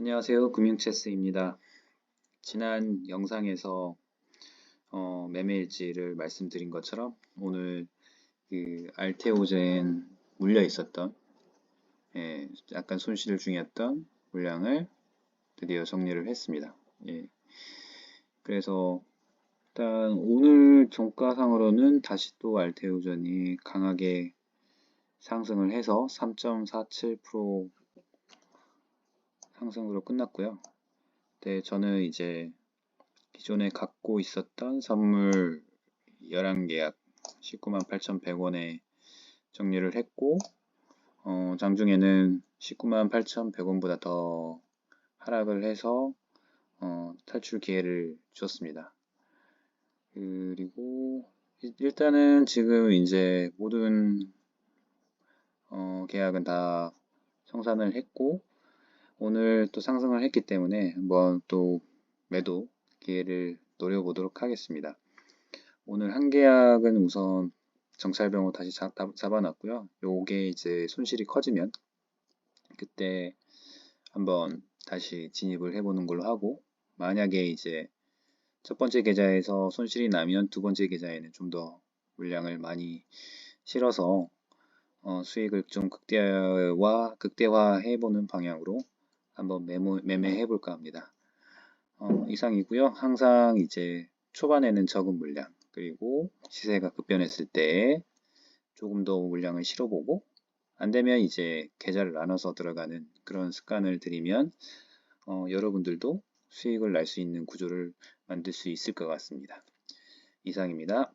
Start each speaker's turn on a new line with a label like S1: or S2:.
S1: 안녕하세요. 금융체스입니다. 지난 영상에서 어, 매매일지를 말씀드린 것처럼 오늘 그 알테오젠 물려 있었던 예, 약간 손실 중이었던 물량을 드디어 정리를 했습니다. 예. 그래서 일단 오늘 종가상으로는 다시 또 알테오젠이 강하게 상승을 해서 3.47% 상승으로 끝났고요. 네, 저는 이제 기존에 갖고 있었던 선물 11계약 19만 8,100원에 정리를 했고 어, 장중에는 19만 8,100원보다 더 하락을 해서 어, 탈출 기회를 줬습니다. 그리고 일단은 지금 이제 모든 어, 계약은 다 청산을 했고 오늘 또 상승을 했기 때문에 한번 또 매도 기회를 노려보도록 하겠습니다. 오늘 한 계약은 우선 정찰병으로 다시 잡아놨고요. 요게 이제 손실이 커지면 그때 한번 다시 진입을 해보는 걸로 하고 만약에 이제 첫 번째 계좌에서 손실이 나면 두 번째 계좌에는 좀 더 물량을 많이 실어서 어, 수익을 좀 극대화, 극대화해 보는 방향으로 한번 메모, 매매해 볼까 합니다. 어, 이상이고요. 항상 이제 초반에는 적은 물량 그리고 시세가 급변했을 때 조금 더 물량을 실어보고 안 되면 이제 계좌를 나눠서 들어가는 그런 습관을 들이면 어, 여러분들도 수익을 날 수 있는 구조를 만들 수 있을 것 같습니다. 이상입니다.